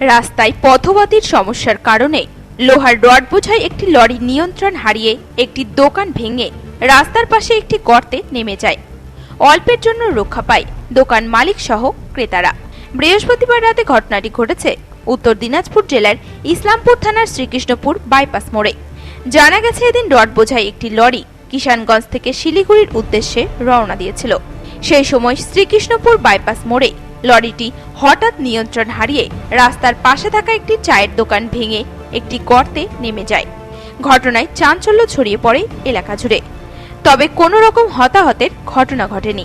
রাস্তায় পথবাতির সমস্যার কারণে লোহার রড বোঝাই একটি লরি নিয়ন্ত্রণ হারিয়ে একটি দোকান ভেঙে রাস্তার পাশে একটি গর্তে নেমে যায়। অল্পের জন্য রক্ষা পায় দোকান মালিক সহ ক্রেতারা। বৃহস্পতিবার রাতে ঘটনাটি ঘটেছে উত্তর দিনাজপুর জেলার ইসলামপুর থানার শ্রীকৃষ্ণপুর বাইপাস মোড়ে। জানা গেছে এদিন রড বোঝাই একটি লরি কিষানগঞ্জ থেকে শিলিগুড়ির উদ্দেশ্যে রওনা দিয়েছিল। সেই সময় শ্রীকৃষ্ণপুর বাইপাস মোড়ে লরিটি হঠাৎ নিয়ন্ত্রণ হারিয়ে রাস্তার পাশে থাকা একটি চায়ের দোকান ভেঙে একটি গর্তে নেমে যায়। ঘটনায় চাঞ্চল্য ছড়িয়ে পড়ে এলাকা জুড়ে। তবে কোনো রকম হতাহতের ঘটনা ঘটেনি।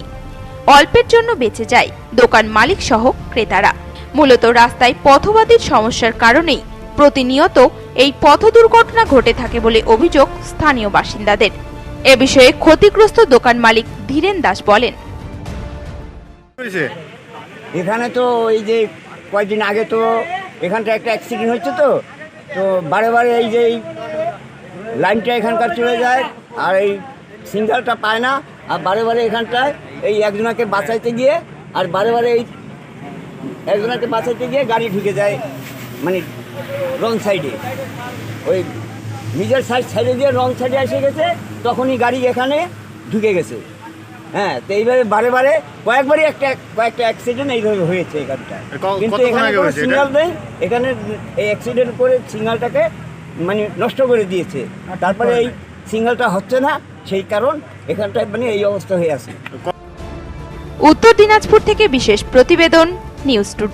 অল্পের জন্য বেঁচে যায় দোকান মালিক সহ ক্রেতারা। মূলত রাস্তায় পথবাদীর সমস্যার কারণেই প্রতিনিয়ত এই পথ দুর্ঘটনা ঘটে থাকে বলে অভিযোগ স্থানীয় বাসিন্দাদের। এ বিষয়ে ক্ষতিগ্রস্ত দোকান মালিক ধীরেন দাস বলেন। এখানে তো এই যে কয়েকদিন আগে তো এখানটা একটা অ্যাক্সিডেন্ট হচ্ছে তো তো বারে বারে এই যে লাইনটা এখানকার চলে যায় আর এই সিঙ্গেলটা পায় না, আর বারে বারে এখানটায় এই একজনাকে বাঁচাইতে গিয়ে, আর বারে বারে এই একজনাকে বাঁচাইতে গিয়ে গাড়ি ঢুকে যায় মানে রং সাইডে ওই নিজের সাইড সাইডে দিয়ে রং সাইডে এসে গেছে, তখনই গাড়ি এখানে ঢুকে গেছে। হ্যাঁ তো এইভাবে বারে বারে কয়েকবারই একটা কয়েকটা অ্যাক্সিডেন্ট এইভাবে হয়েছে এখানটায়। কিন্তু এখানে কোনো সিগনাল নেই। এখানে এই অ্যাক্সিডেন্ট করে সিগনালটাকে মানে নষ্ট করে দিয়েছে। তারপরে এই সিগনালটা হচ্ছে না সেই কারণ এখানটায় মানে এই অবস্থা হয়ে আছে। উত্তর দিনাজপুর থেকে বিশেষ প্রতিবেদন নিউজ টু